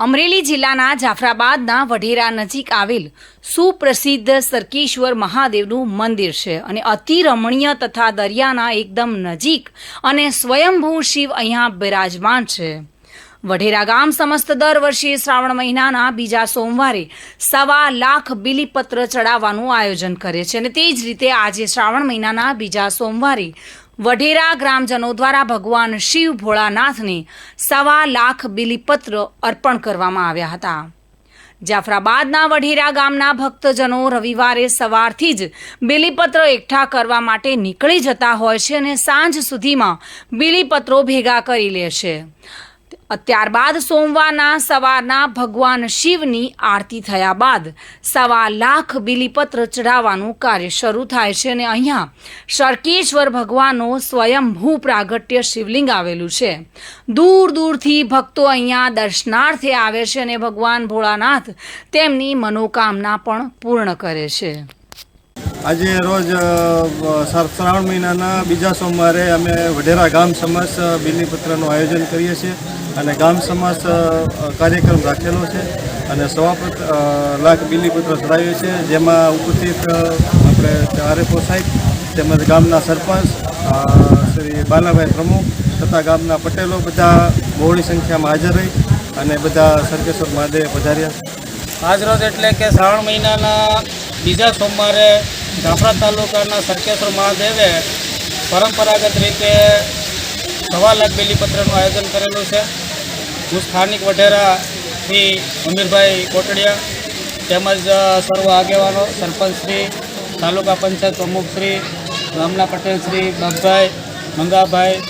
અમરેલી જિલ્લાના જાફરાબાદના વઢેરા નજીક આવેલ સુપ્રસિદ્ધ સરકેશ્વર મહાદેવનું મંદિર છે અને અતિ રમણીય તથા દરિયાના એકદમ નજીક અને સ્વયંભૂ શિવ અહીંયા બિરાજમાન છે. વઢેરા ગામ સમસ્ત દર વર્ષે શ્રાવણ મહિનાના બીજા સોમવારે સવા લાખ બિલીપત્ર ચડાવવાનું આયોજન કરે છે અને તે જ રીતે આજે શ્રાવણ મહિનાના બીજા સોમવારે વઢેરા ગ્રામજનો દ્વારા ભગવાન શિવ ભોળાનાથને સવા લાખ બિલીપત્ર અર્પણ કરવામાં આવ્યા હતા. જાફરાબાદના વઢેરા ગામના ભક્તજનો રવિવારે સવારથી જ બિલીપત્ર એકઠા કરવા માટે નીકળી જતા હોય છે અને સાંજ સુધીમાં બિલીપત્રો ભેગા કરી લે છે. ત્યારબાદ સોમવારના સવારના ભગવાન શિવની આરતી થયા બાદ સવા લાખ બિલીપત્ર ચઢાવવાનું કાર્ય શરૂ થાય છે અને અહીંયા શર્કેશ્વર ભગવાનનો સ્વયંભૂ પ્રાગટ્ય શિવલિંગ આવેલું છે. દૂર દૂરથી ભક્તો અહીંયા દર્શનાર્થે આવે છે અને ભગવાન ભોળાનાથ તેમની મનોકામના પણ પૂર્ણ કરે છે. આજે રોજ શ્રાવણ મહિનાના બીજા સોમવારે અમે વઢેરા ગામ સમાજ બિલીપત્રનું આયોજન કરીએ છીએ અને ગામ સમાજ કાર્યક્રમ રાખેલો છે અને સવા લાખ બિલીપત્ર ચડાવીએ છીએ, જેમાં ઉપસ્થિત આપણે આરએફઓ સાહેબ તેમજ ગામના સરપંચ શ્રી બાલાભાઈ પ્રમુખ તથા ગામના પટેલો બધા બહોળી સંખ્યામાં હાજર રહી અને બધા સરકેશ્વર મહાદેવ પધાર્યા. આજરોજ એટલે કે શ્રાવણ મહિનાના બીજા સોમવારે જાફરા તાલુકાના સરકેશ્વર મહાદેવે પરંપરાગત રીતે સવા લાખ બેલીપત્રનું આયોજન કરેલું છે. હું સ્થાનિક વઢેરાથી અમીરભાઈ કોટડિયા તેમજ સર્વ આગેવાનો સરપંચશ્રી તાલુકા પંચાયત પ્રમુખશ્રી ગામના પટેલશ્રી બાપભાઈ, મંગાભાઈ,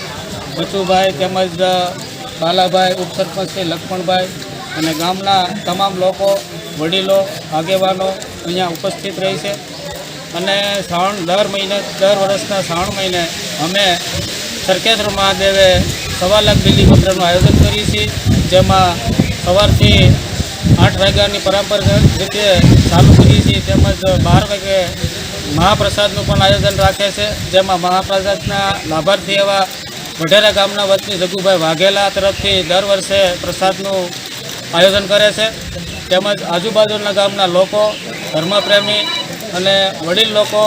બચુભાઈ તેમજ બાલાભાઈ, ઉપસરપંચ શ્રી લક્ષ્મણભાઈ અને ગામના તમામ લોકો, વડીલો, આગેવાનો અહીંયા ઉપસ્થિત રહી છે. અને શ્રાવણ દર મહિને, દર વર્ષના શ્રાવણ મહિને અમે સરકેશ્વર મહાદેવે સવા લાખ બિલીપત્રનું આયોજન કરીએ છીએ, જેમાં સવારથી આઠ વાગ્યાની પરંપરાગત રીતે ચાલુ કરીએ છીએ, તેમજ બાર વાગે મહાપ્રસાદનું પણ આયોજન રાખે છે, જેમાં મહાપ્રસાદના લાભાર્થી એવા વઢેરા ગામના વતની જગુભાઈ વાઘેલા તરફથી દર વર્ષે પ્રસાદનું આયોજન કરે છે, તેમજ આજુબાજુના ગામના લોકો, ધર્મપ્રેમી અને વડીલ લોકો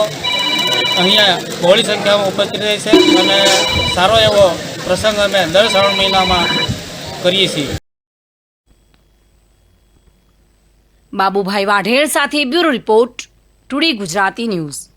અહીંયા બહોળી સંખ્યામાં ઉપસ્થિત રહે છે અને સારો એવો પ્રસંગ અમે દર શ્રાવણ મહિનામાં કરીએ છીએ. બાબુભાઈ વાઢેર સાથે bureau report, today Gujarati news.